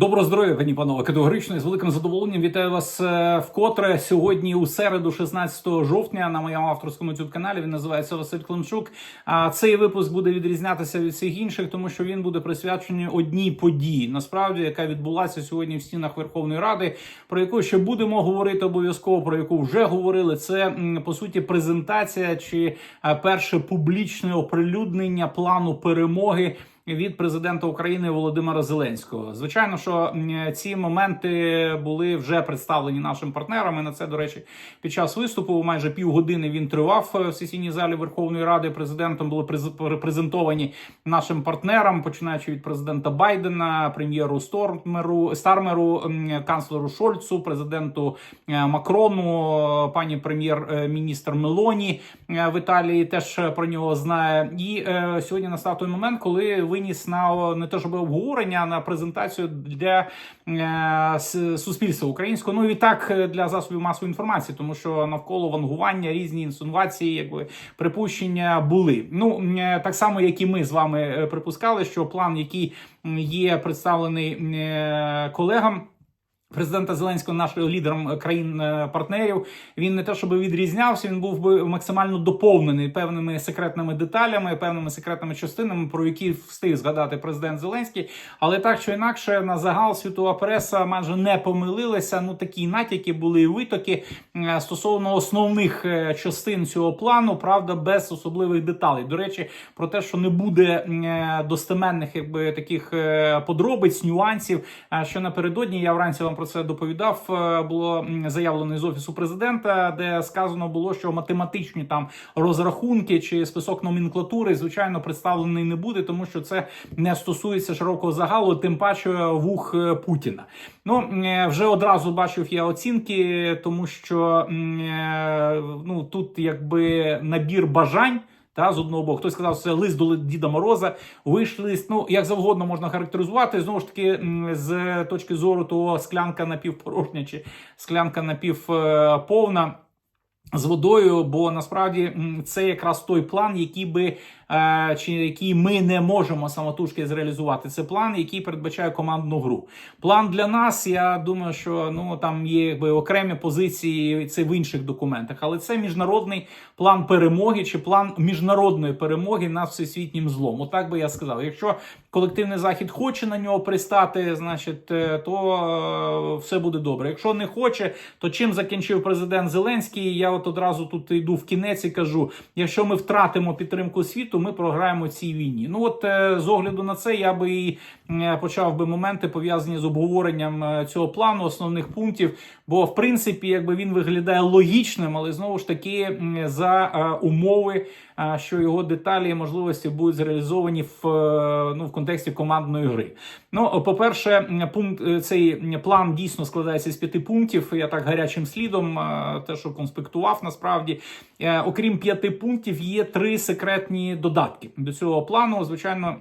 Доброго здоров'я, пані панове, категорично і з великим задоволенням вітаю вас е, вкотре сьогодні у середу, 16 жовтня, на моєму авторському youtube каналі. Він називається Василь Климчук. А цей випуск буде відрізнятися від всіх інших, тому що він буде присвячений одній події, насправді, яка відбулася сьогодні в стінах Верховної Ради, про яку ще будемо говорити обов'язково, про яку вже говорили. Це по суті презентація чи е, перше публічне оприлюднення плану перемоги від президента України Володимира Зеленського. Звичайно, що ці моменти були вже представлені нашим партнерам. І На це, до речі, під час виступу майже півгодини він тривав е, в сесійній залі Верховної Ради. Президентом були презентовані нашим партнерам, починаючи від президента Байдена, прем'єру Стормеру, Стармеру, канцлеру Шольцу, президенту е, Макрону, пані прем'єр-міністр Мелоні е, в Італії теж про нього знає. І е, сьогодні настав той момент, коли виніс на не те, щоб обговорення, на презентацію для е, суспільства українського. Ну і так е, для засобів масової інформації, тому що навколо вангування, різні інсинуації, якби припущення були. Ну е, так само, як і ми з вами припускали, що план, який є представлений колегам. Президента Зеленського, нашим лідером країн-партнерів, він не те, щоб відрізнявся, він був би максимально доповнений певними секретними деталями, певними секретними частинами, про які встиг згадати президент Зеленський. Але так чи інакше, на загал світова преса майже не помилилася. Ну такі натяки були і витоки е, стосовно основних е, частин цього плану, правда, без особливих деталей. До речі, про те, що не буде е, достеменних якби таких е, подробиць, нюансів. е, Що напередодні я вранці вам про це доповідав. е, Було заявлено з офісу президента, де сказано було, що математичні там розрахунки чи список номенклатури, звичайно, представлений не буде, тому що це не стосується широкого загалу, тим паче вух е, Путіна. Ну е, вже одразу бачив я оцінки, тому що ну тут якби набір бажань. Та з одного боку, хтось сказав, що це лист до Діда Мороза, Вийшли ну як завгодно можна характеризувати. Знову ж таки, з точки зору того склянка напівпорожня чи склянка напівповна з водою, бо насправді це якраз той план, який би е, чи який ми не можемо самотужки зреалізувати. Це план, який передбачає командну гру. План для нас. Я думаю, що ну там є якби окремі позиції. Це в інших документах, але це міжнародний план перемоги чи план міжнародної перемоги над всесвітнім злом. Отак би я сказав. Якщо колективний захід хоче на нього пристати, значить, е, то е, все буде добре. Якщо не хоче, то чим закінчив президент Зеленський? Я от одразу тут йду в кінець і кажу: якщо ми втратимо підтримку світу, ми програємо цій війні. Ну от е, з огляду на це я би і е, почав би моменти пов'язані з обговоренням е, цього плану, основних пунктів. Бо в принципі, якби він виглядає логічним, але знову ж таки за умови, що його деталі і можливості будуть зреалізовані в, ну, в контексті командної гри. Ну, по-перше, пункт е, цей план дійсно складається з п'яти пунктів. Я так гарячим слідом, те, що конспектував, насправді, Е, окрім п'яти пунктів, є три секретні додатки до цього плану. Звичайно.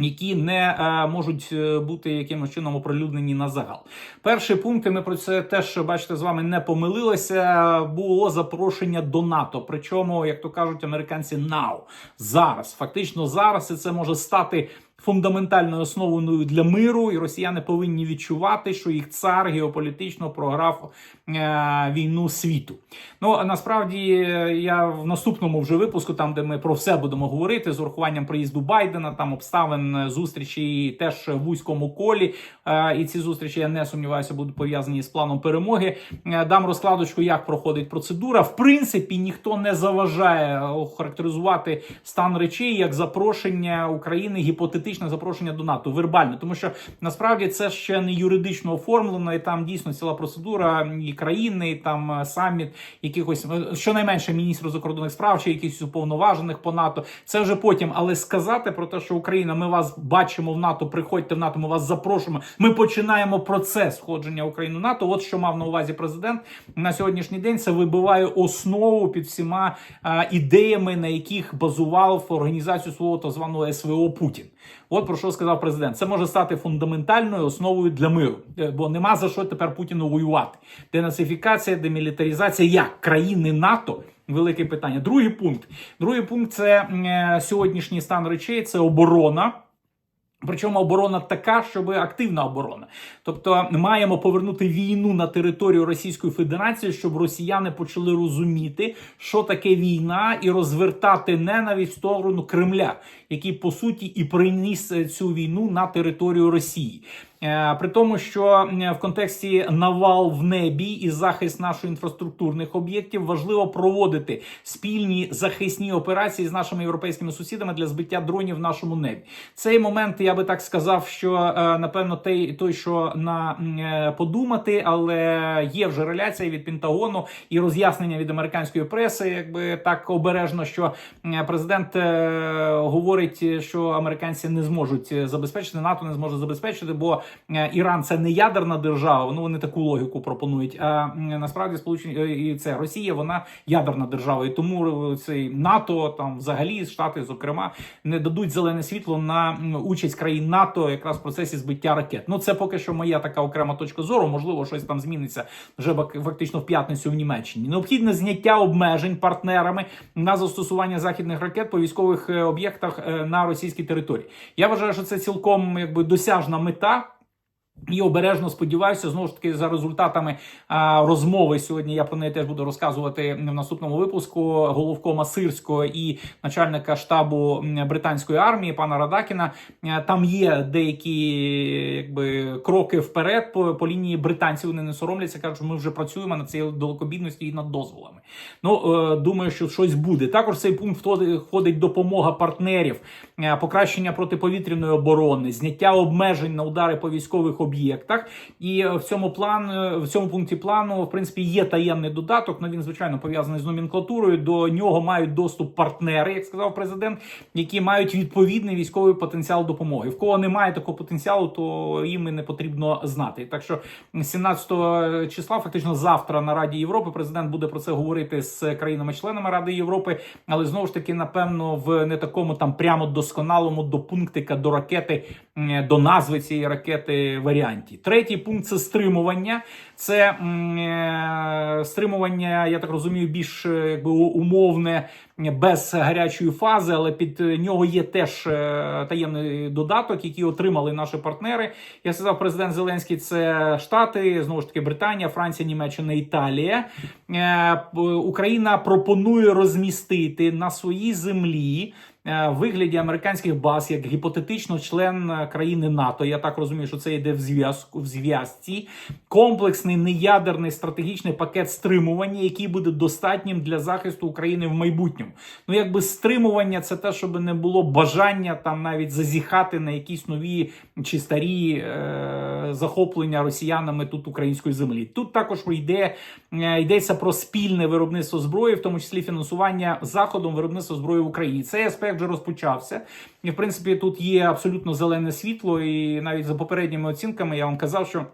Які не е, можуть е, бути якимось чином оприлюднені на загал. Перший пункт, і ми про це теж бачите з вами не помилилися. Було запрошення до НАТО. Причому, як то кажуть американці, now, зараз, фактично зараз, і це може стати фундаментальною основою для миру, і росіяни повинні відчувати, що їх цар геополітично програв е, війну світу. Ну насправді е, я в наступному вже випуску, там де ми про все будемо говорити, з урахуванням приїзду Байдена, там обставин е, зустрічі теж в вузькому колі. Е, і ці зустрічі я не сумніваюся, будуть пов'язані з планом перемоги. Е, дам розкладочку, як проходить процедура. В принципі, ніхто не заважає охарактеризувати стан речей як запрошення України, гіпотетичне запрошення до НАТО вербально, тому що насправді це ще не юридично оформлено, і там дійсно ціла процедура і країни, і там е, саміт якихось е, щонайменше міністрів закордонних справ чи якихось уповноважених по НАТО. Це вже потім, але сказати про те, що Україна, ми вас бачимо в НАТО, приходьте в НАТО, ми вас запрошуємо. Ми починаємо процес входження України в НАТО. От що мав на увазі президент на сьогоднішній день. Це вибиває основу під всіма е, ідеями, на яких базував організацію свого так званого СВО Путін. От про що сказав президент. Це може стати фундаментальною основою для миру, Е, бо нема за що тепер Путіну воювати. Денацифікація, демілітаризація як країни НАТО. Велике питання. Другий пункт. Другий пункт це е, сьогоднішній стан речей. Це оборона. Причому оборона така, щоб активна оборона. Тобто маємо повернути війну на територію Російської Федерації, щоб росіяни почали розуміти, що таке війна, і розвертати ненависть в сторону Кремля, який по суті і приніс е, цю війну на територію Росії. Е, При тому, що в контексті навал в небі і захист наших інфраструктурних об'єктів важливо проводити спільні захисні операції з нашими європейськими сусідами для збиття дронів в нашому небі. Цей момент я би так сказав, що е, напевно той, той що на е, подумати, але є вже реляція від Пентагону і роз'яснення від американської преси, якби так обережно, що президент говорить, що американці не зможуть забезпечити, НАТО не зможе забезпечити, бо Іран це не ядерна держава. Ну вони таку логіку пропонують. А насправді сполучені е, і це Росія, вона ядерна держава, і тому е, цей НАТО там взагалі Штати, зокрема, не дадуть зелене світло на участь країн НАТО якраз в процесі збиття ракет. Ну це поки що моя така окрема точка зору. Можливо, щось там зміниться вже фактично в п'ятницю в Німеччині. Необхідне зняття обмежень партнерами на застосування західних ракет по військових е, об'єктах е, на російській території. Я вважаю, що це цілком якби досяжна мета. І обережно сподіваюся, знову ж таки, за результатами а, розмови сьогодні. Я про неї теж буду розказувати в наступному випуску головкома Сирського і начальника штабу британської армії пана Радакіна. Там є деякі якби кроки вперед по, по лінії британців. Вони не соромляться, кажуть, що ми вже працюємо над цією далекобідністю і над дозволами. Ну е, думаю, що щось буде. Також цей пункт входить допомога партнерів, е, покращення протиповітряної оборони, зняття обмежень на удари по військових об'єктах. І е, в цьому план е, в цьому пункті плану, в принципі, є таємний додаток. але він звичайно пов'язаний з номенклатурою. До нього мають доступ партнери, як сказав президент, які мають відповідний військовий потенціал допомоги. В кого немає такого потенціалу, то їм і не потрібно знати. Так що 17 числа, фактично завтра на Раді Європи, президент буде про це говорити з країнами-членами Ради Європи, але знову ж таки, напевно, в не такому там прямо досконалому до пунктика до ракети, до назви цієї ракети варіанті. Третій пункт це стримування. Це м, е, стримування, я так розумію, більш е, якби умовне без гарячої фази, але під нього є теж е, таємний додаток, який отримали наші партнери. Я сказав, президент Зеленський це Штати, знову ж таки, Британія, Франція, Німеччина, Італія. Е, Україна пропонує розмістити на своїй землі. е, Вигляді американських баз як гіпотетично член країни НАТО. Я так розумію, що це йде в зв'язку в зв'язці. Комплексний неядерний стратегічний пакет стримування, який буде достатнім для захисту України в майбутньому. Ну, якби стримування, це те, щоб не було бажання там навіть зазіхати на якісь нові чи старі е, захоплення росіянами тут української землі. Тут також йде, е, йдеться про спільне виробництво зброї, в тому числі фінансування заходом виробництва зброї в Україні. Цей аспект вже розпочався. І в принципі тут є абсолютно зелене світло, і навіть за попередніми оцінками я вам казав, що.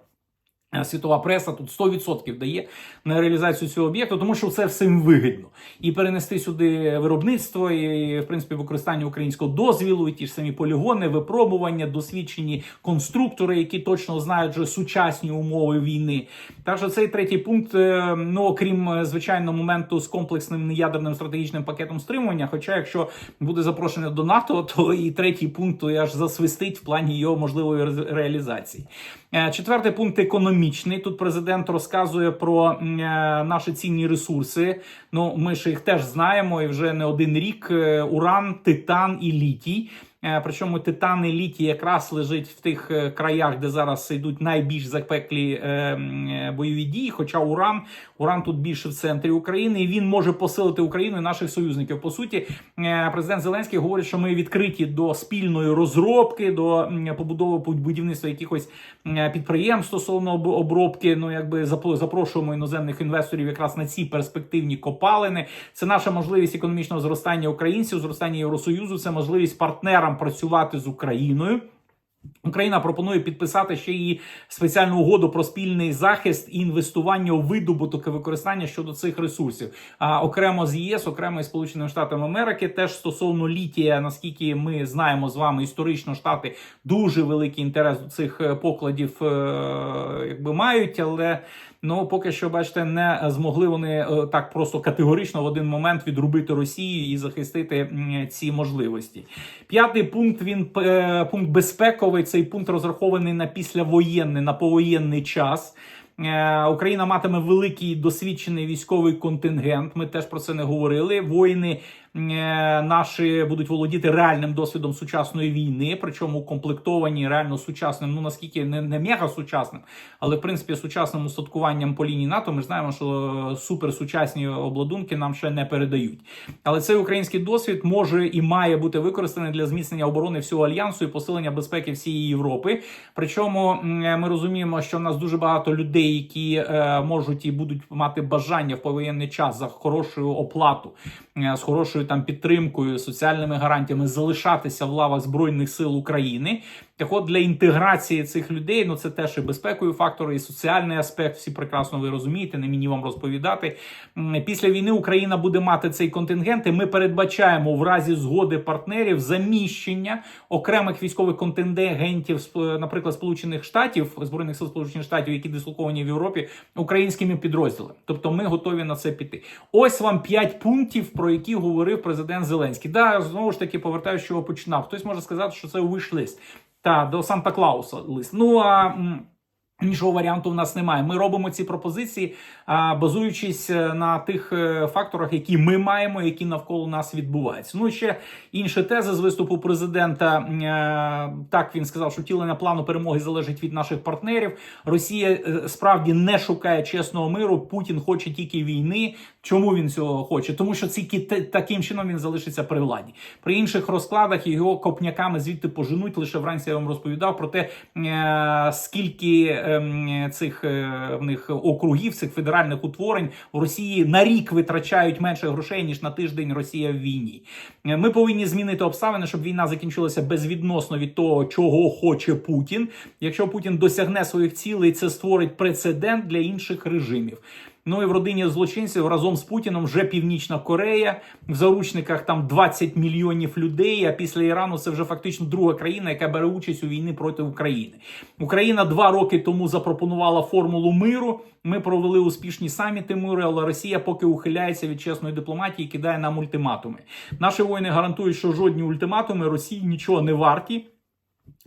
Е, Світова преса тут 100% дає на реалізацію цього об'єкту, тому що це всім вигідно. І перенести сюди виробництво, і в принципі використання українського дозвілу, і ті ж самі полігони, випробування, досвідчені конструктори, які точно знають вже сучасні умови війни. Так що цей третій пункт, е, ну окрім е, звичайно моменту з комплексним неядерним стратегічним пакетом стримування. Хоча, якщо буде запрошення до НАТО, то і третій пункт то аж засвистить в плані його можливої реалізації. Четвертий пункт економічний. Тут президент розказує про е, наші цінні ресурси. Ну, ми ж їх теж знаємо, і вже не один рік е, уран, титан і літій. Е, Причому титан і літій якраз лежить в тих краях, де зараз йдуть найбільш запеклі бойові дії. Хоча уран, уран тут більше в центрі України, і він може посилити Україну і наших союзників. По суті, е, президент Зеленський говорить, що ми відкриті до спільної розробки, до побудови будівництва якихось підприємств стосовно обробки. Ну якби запро- запрошуємо іноземних інвесторів якраз на ці перспективні копалини. Це наша можливість економічного зростання українців, зростання Євросоюзу. Це можливість партнерам працювати з Україною. Україна пропонує підписати ще і спеціальну угоду про спільний захист і інвестування у видобуток і використання щодо цих ресурсів. А окремо з ЄС, окремо із Сполученими Штатами Америки, теж стосовно літія, наскільки ми знаємо з вами, історично штати дуже великий інтерес до цих е, покладів, е, якби мають, але. Ну, поки що, бачите, не змогли вони е, так просто категорично в один момент відрубити Росію і захистити ці можливості. П'ятий пункт він пункт безпековий. Цей пункт розрахований на післявоєнний, на повоєнний час. Е, Україна матиме великий досвідчений військовий контингент. Ми теж про це не говорили. Воїни е, наші будуть володіти реальним досвідом сучасної війни, причому укомплектовані реально сучасним. Ну наскільки не, не мега сучасним, але в принципі сучасним устаткуванням по лінії НАТО. Ми знаємо, що суперсучасні обладунки нам ще не передають. Але цей український досвід може і має бути використаний для зміцнення оборони всього альянсу і посилення безпеки всієї Європи. Причому ми розуміємо, що в нас дуже багато людей, які е, можуть і будуть мати бажання в повоєнний час за хорошою оплату, е, з хорошою там підтримкою, соціальними гарантіями залишатися в лавах збройних сил України. Так от для інтеграції цих людей, ну це теж і безпекові фактори, і соціальний аспект. Всі прекрасно ви розумієте, не мені вам розповідати. Після війни Україна буде мати цей контингент. і Ми передбачаємо в разі згоди партнерів заміщення окремих військових контингентів, наприклад, Сполучених Штатів, збройних сил Сполучених Штатів, які дислоковані в Європі, українськими підрозділами. Тобто, ми готові на це піти. Ось вам п'ять пунктів, про які говорив президент Зеленський. Да, знову ж таки повертаю, що починав. Хтось може сказати, що це виш-лист. Та до Санта Клауса лист. Ну а іншого варіанту в нас немає. Ми робимо ці пропозиції, базуючись е, на тих е, факторах, які ми маємо, які навколо нас відбуваються. Ну і ще інша теза з виступу президента. Е, Так він сказав, що втілення плану перемоги залежить від наших партнерів. Росія справді не шукає чесного миру. Путін хоче тільки війни. Чому він цього хоче? Тому що тільки таким чином він залишиться при владі. При інших розкладах його копняками звідти поженуть. Лише вранці я вам розповідав про те, скільки цих е, в них округів, цих федеральних утворень в Росії на рік витрачають менше грошей ніж на тиждень Росія в війні. Е, Ми повинні змінити обставини, щоб війна закінчилася безвідносно від того, чого хоче Путін. Якщо Путін досягне своїх цілей, це створить прецедент для інших режимів. Ну і в родині злочинців разом з Путіном вже Північна Корея. В заручниках там 20 мільйонів людей. А після Ірану це вже фактично друга країна, яка бере участь у війні проти України. Україна два роки тому запропонувала формулу миру. Ми провели успішні саміти миру, але Росія поки ухиляється від чесної дипломатії кидає нам ультиматуми. Наші воїни гарантують, що жодні ультиматуми Росії нічого не варті.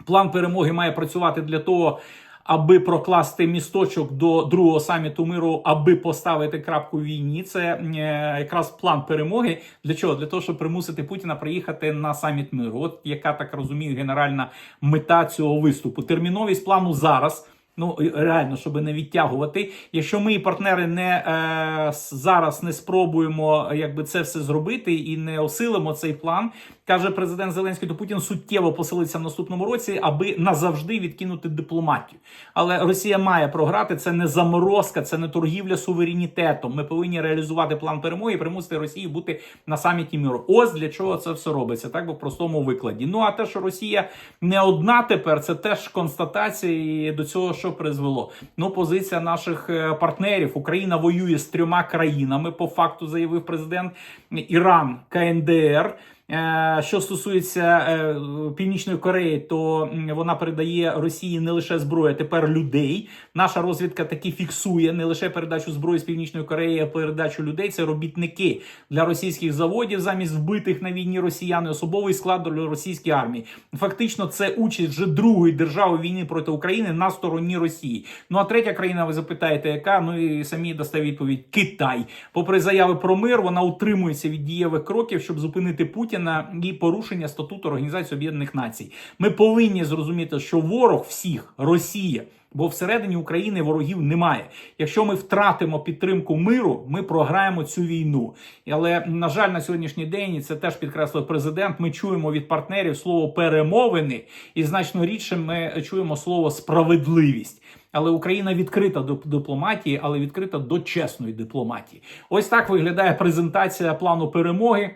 План перемоги має працювати для того, аби прокласти місточок до другого саміту миру, аби поставити крапку війні. Це е, якраз план перемоги. Для чого? Для того, щоб примусити Путіна приїхати на саміт миру. От яка так розумію, генеральна мета цього виступу. Терміновість плану зараз. Ну реально, щоб не відтягувати. Якщо ми партнери не е, зараз не спробуємо якби це все зробити і не осилимо цей план, каже президент Зеленський, то Путін суттєво поселиться в наступному році, аби назавжди відкинути дипломатію. Але Росія має програти. Це не заморозка, це не торгівля суверенітетом. Ми повинні реалізувати план перемоги і примусити Росію бути на саміті миру. Ось для чого це все робиться, так би в простому викладі. Ну а те, що Росія не одна тепер, це теж констатація до цього, що призвело. Ну, позиція наших е, партнерів. Україна воює з трьома країнами. По факту заявив президент Іран, КНДР. Е, Що стосується е, Північної Кореї, то вона передає Росії не лише зброю, а тепер людей. Наша розвідка таки фіксує не лише передачу зброї з Північної Кореї, а передачу людей. Це робітники для російських заводів замість вбитих на війні росіян, і особовий склад російської армії. Фактично, це участь вже другої держави війни проти України на стороні Росії. Ну а третя країна, ви запитаєте, яка ну і самі дасте відповідь Китай. Попри заяви про мир, вона утримується від дієвих кроків, щоб зупинити Путіна і порушення статуту Організації Об'єднаних Націй. Ми повинні зрозуміти, що ворог всіх Росія. Бо всередині України ворогів немає. Якщо ми втратимо підтримку миру, ми програємо цю війну. Але на жаль, на сьогоднішній день це теж підкреслив президент. Ми чуємо від партнерів слово перемовини, і значно рідше ми чуємо слово справедливість. Але Україна відкрита до дипломатії, але відкрита до чесної дипломатії. Ось так виглядає презентація плану перемоги.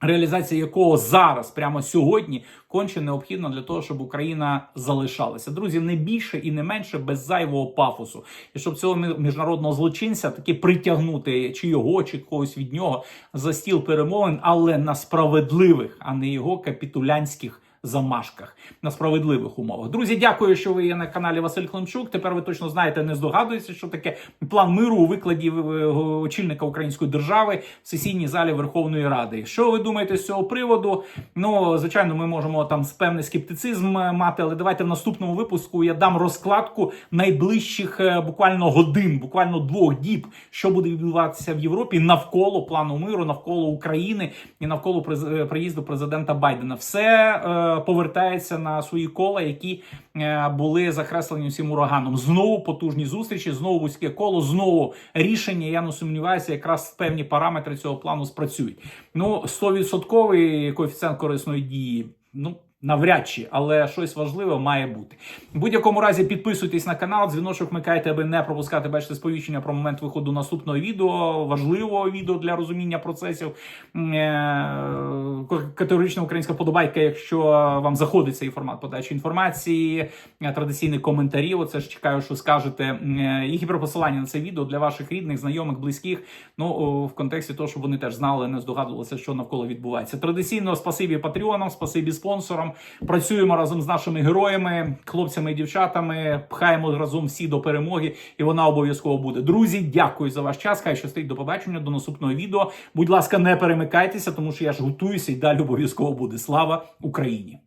Реалізація якого зараз, прямо сьогодні, конче необхідна для того, щоб Україна залишалася. Друзі, не більше і не менше без зайвого пафосу. І щоб цього мі- міжнародного злочинця таки притягнути чи його, чи когось від нього за стіл перемовин, але на справедливих, а не його капітулянських. Замашках на справедливих умовах. Друзі, дякую, що ви є на каналі Василь Климчук. Тепер ви точно знаєте, не здогадуєтеся, що таке план миру у викладі е, очільника української держави в сесійній залі Верховної Ради. Що ви думаєте з цього приводу? Ну, звичайно, ми можемо там певний скептицизм е, мати, але давайте в наступному випуску я дам розкладку найближчих е, буквально годин, буквально двох діб, що буде відбуватися в Європі навколо плану миру, навколо України і навколо е, приїзду президента Байдена. Все е, повертається на свої кола, які е, були закреслені цим ураганом. Знову потужні зустрічі, знову вузьке коло, знову рішення. Я не сумніваюся, якраз певні параметри цього плану спрацюють. Ну, 100% коефіцієнт корисної дії. Ну. Навряд чи, але щось важливе має бути. В будь-якому разі підписуйтесь на канал, дзвіночок вмикайте, аби не пропускати бачите сповіщення про момент виходу наступного відео, важливого відео для розуміння процесів. Е, Категорична українська подобайка, якщо вам заходить цей формат подачі інформації, е, традиційні коментарі. Оце ж чекаю, що скажете. Е, І гіперпосилання на це відео для ваших рідних, знайомих, близьких. Ну в контексті того, щоб вони теж знали, не здогадувалися, що навколо відбувається. Традиційно спасибі патреонам, спасибі спонсорам. Працюємо разом з нашими героями, хлопцями і дівчатами. Пхаємо разом всі до перемоги, і вона обов'язково буде. Друзі, дякую за ваш час. Хай щастить до побачення, до наступного відео. Будь ласка, не перемикайтеся, тому що я ж готуюся і далі обов'язково буде. Слава Україні!